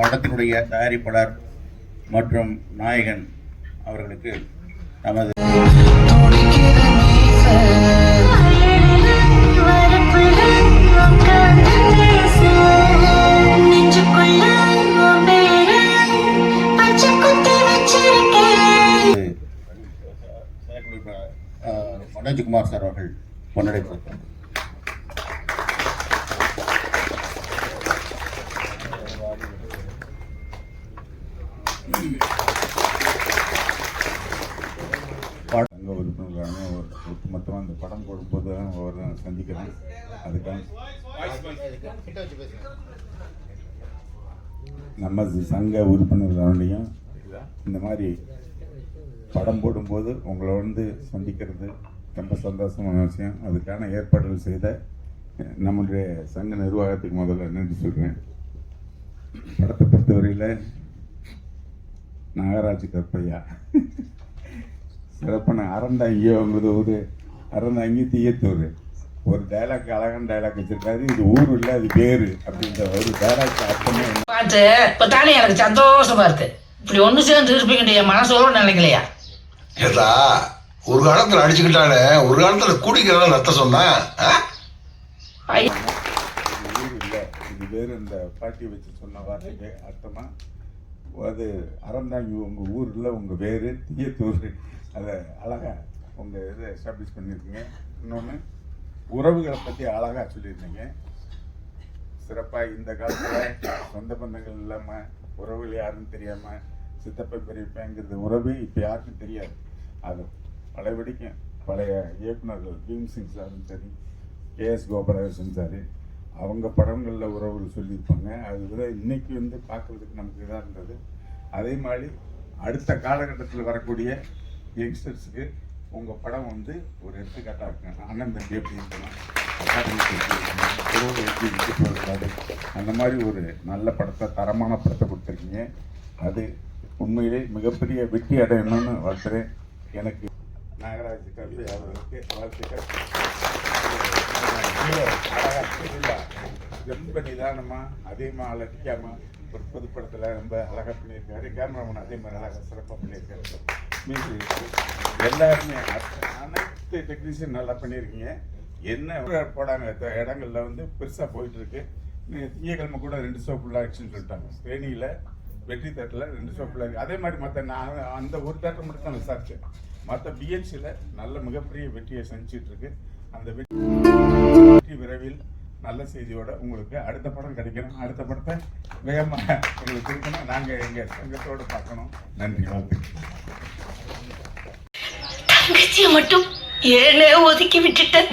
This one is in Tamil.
படத்தினுடைய தயாரிப்பாளர் மற்றும் நாயகன் அவர்களுக்கு நமது மனோஜ்குமார் சார் அவர்கள் முன்னெடுத்து சங்க உறுப்பினர்களான மொத்தமாக அந்த படம் போடும்போது தான் நான் சந்திக்கிறேன் அதுக்காக நம்ம சங்க உறுப்பினர்களாலையும் இந்த மாதிரி படம் போடும்போது உங்களை வந்து சந்திக்கிறது ரொம்ப சந்தோஷமான விஷயம். அதுக்கான ஏற்பாடுகள் செய்த நம்முடைய சங்க நிர்வாகத்துக்கு முதல்ல நன்றி சொல்கிறேன் படத்தை பொறுத்தவரையில் நாகராஜ் கற்பையா? சிறப்பான. அறந்தாங்கியோங்கிறது ஒரு அறந்தாங்கி தீயத்தூர் ஒரு டைலாக் அழகான டைலாக் வச்சிருக்காரு. இது ஊர் இல்லை அது பேரு அப்படின்ற ஒரு டைலாக் அர்த்தமே? பார்த்து இப்போ தானே எனக்கு சந்தோஷமா இருக்கு. இப்படி ஒன்று சேர்ந்து இருப்பீங்க என் மனசோட நினைக்கலையா? ஏதா ஒரு காலத்துல அடிச்சுக்கிட்டானே ஒரு காலத்துல குடிக்கிறதா நத்த சொன்னா ஆ? ஐயா இது ஊர் இல்லை இது வேறு இந்த பாட்டி வச்சு சொன்ன வார்த்தைக்கு அர்த்தமா? அது அறந்தாங்கி உங்கள் ஊரில் உங்கள் பேர் தீயத்தூர். அதை அழகாக உங்கள் இதை எஸ்டாப்ளிஷ் பண்ணியிருக்கீங்க. இன்னொன்று உறவுகளை பற்றி அழகாக சொல்லியிருந்தீங்க. சிறப்பாக இந்த காலத்தில் சொந்த பந்தங்கள் இல்லாமல் உறவுகள் யாருன்னு தெரியாமல் சித்தப்பை பெரியப்பேங்கிறது உறவு இப்போ யாருக்கும் தெரியாது. அது பழையபடிக்கும் பழைய இயக்குனர்கள் பீம் சிங் சாரும் சரி கேஎஸ் கோபாலகிருஷ்ணன் சார் அவங்க படங்களில் உறவுகள் சொல்லியிருப்பாங்க. அது விட இன்னைக்கு வந்து பார்க்குறதுக்கு நமக்கு இதாக இருந்தது. அதே மாதிரி அடுத்த காலகட்டத்தில் வரக்கூடிய யங்ஸ்டர்ஸுக்கு உங்கள் படம் வந்து ஒரு எடுத்துக்காட்டாக இருக்கு அண்ணன் தம்பி எப்படி இருக்கலாம் உறவு எப்படி அந்த மாதிரி ஒரு நல்ல படத்தை தரமான படத்தை கொடுத்துருக்கீங்க. அது உண்மையிலே மிகப்பெரிய வெற்றி அடையணும்னு வாழ்த்துறேன். எனக்கு நாகராஜ் கல்வி அவர்களுக்கு வாழ்த்துக்கள். ரொம்ப நிதானமாக அதிகமாக அலட்டிக்காம ஒரு புதுப்படத்துல ரொம்ப அழகாக பண்ணியிருக்காரு. கேமராமேன் அதே மாதிரி அழகாக சிறப்பாக பண்ணியிருக்காரு. மியூசிக் எல்லாருமே அனைத்து டெக்னீஷியன் நல்லா பண்ணியிருக்கீங்க. என்ன போடாங்க இந்த இடங்கள்ல வந்து பெருசாக போயிட்டுருக்கு. நீங்கள் திங்கக்கிழமை கூட ரெண்டு ஷோ ஃபுல்லாக ஆக்ஷன் சொல்லிட்டாங்க. தேனியில் வெற்றி தேட்டரில் ரெண்டு ஷோ ஃபுல்லாக இருக்கு. அதே மாதிரி மற்ற நான் அந்த ஒரு தேட்டர் மட்டும் தான் விசாரித்தேன் மற்ற பிஎன்சியில் நல்ல மிகப்பெரிய வெற்றியை செஞ்சிட்ருக்கு அந்த வெற்றி விரைவில் நல்ல செய்தியோட உங்களுக்கு அடுத்த படம் கிடைக்கணும். அடுத்த படத்தை வேகமாக உங்களுக்கு கொடுக்கணும். நாங்கள் எங்கள் சங்கத்தோடு பார்க்கணும். நன்றி. வாழ்த்துக்கள் தங்கச்சியை மட்டும் ஏனே ஒதுக்கி விட்டுட்டேன்.